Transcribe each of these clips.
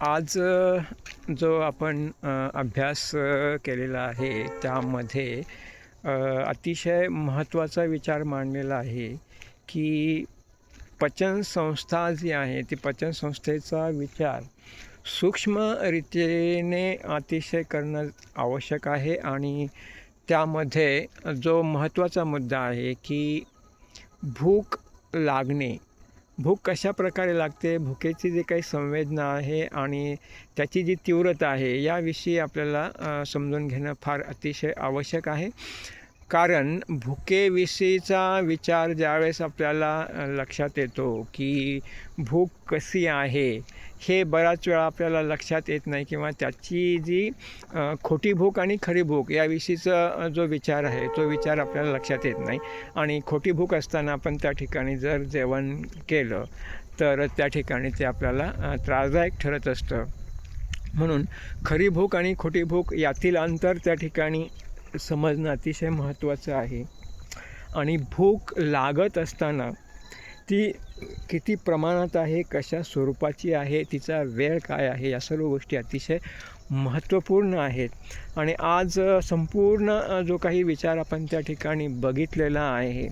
आज जो आपण अभ्यास केलेला आहे त्यामध्ये अतिशय महत्त्वाचा विचार मांडलेला आहे की पचनसंस्था जी आहे ती पचनसंस्थेचा विचार सूक्ष्मरीतीने अतिशय करणं आवश्यक आहे आणि त्यामध्ये जो महत्त्वाचा मुद्दा आहे की भूक लागणे भूक कशा प्रकारे लागते? भुकेची जी काही संवेदना आहे आणि त्याची जी तीव्रता आहे याविषयी आपल्याला समजून घेणं फार अतिशय आवश्यक आहे. कारण भुकेविषयीचा विचार ज्यावेळेस आपल्याला लक्षात येतो की भूक कशी आहे हे बराच वेळा आपल्याला लक्षात येत नाही किंवा त्याची जी खोटी भूक आणि खरी भूक याविषयीचा जो विचार आहे तो विचार आपल्याला लक्षात येत नाही. आणि खोटी भूक असताना आपण त्या ठिकाणी जर जेवण केलं तर त्या ठिकाणी ते आपल्याला त्रासदायक ठरत असतं. म्हणून खरी भूक आणि खोटी भूक यातील अंतर त्या ठिकाणी समजणं अतिशय महत्त्वाचं आहे. आणि भूक लागत असताना ती किती प्रमाणात आहे कशा स्वरूपाची आहे तिचा वेळ काय आहे या सर्व गोष्टी अतिशय महत्त्वपूर्ण आहेत. आणि आज संपूर्ण जो काही विचार आपण त्या ठिकाणी बघितलेला आहे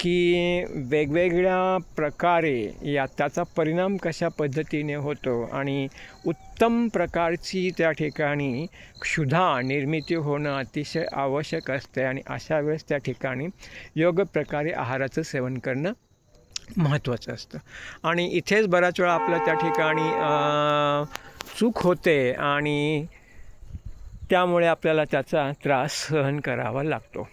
की वेगवेगळ्या प्रकारे या त्याचा परिणाम कशा पद्धतीने होतो आणि उत्तम प्रकारची त्या ठिकाणी क्षुधा निर्मिती होणं अतिशय आवश्यक असते आणि अशा वेळेस त्या ठिकाणी योग्य प्रकारे आहाराचं सेवन करणं महत्त्वाचं असतं. आणि इथेच बऱ्याच वेळा आपल्या त्या ठिकाणी चूक होते आणि त्यामुळे आपल्याला त्याचा त्रास सहन करावा लागतो.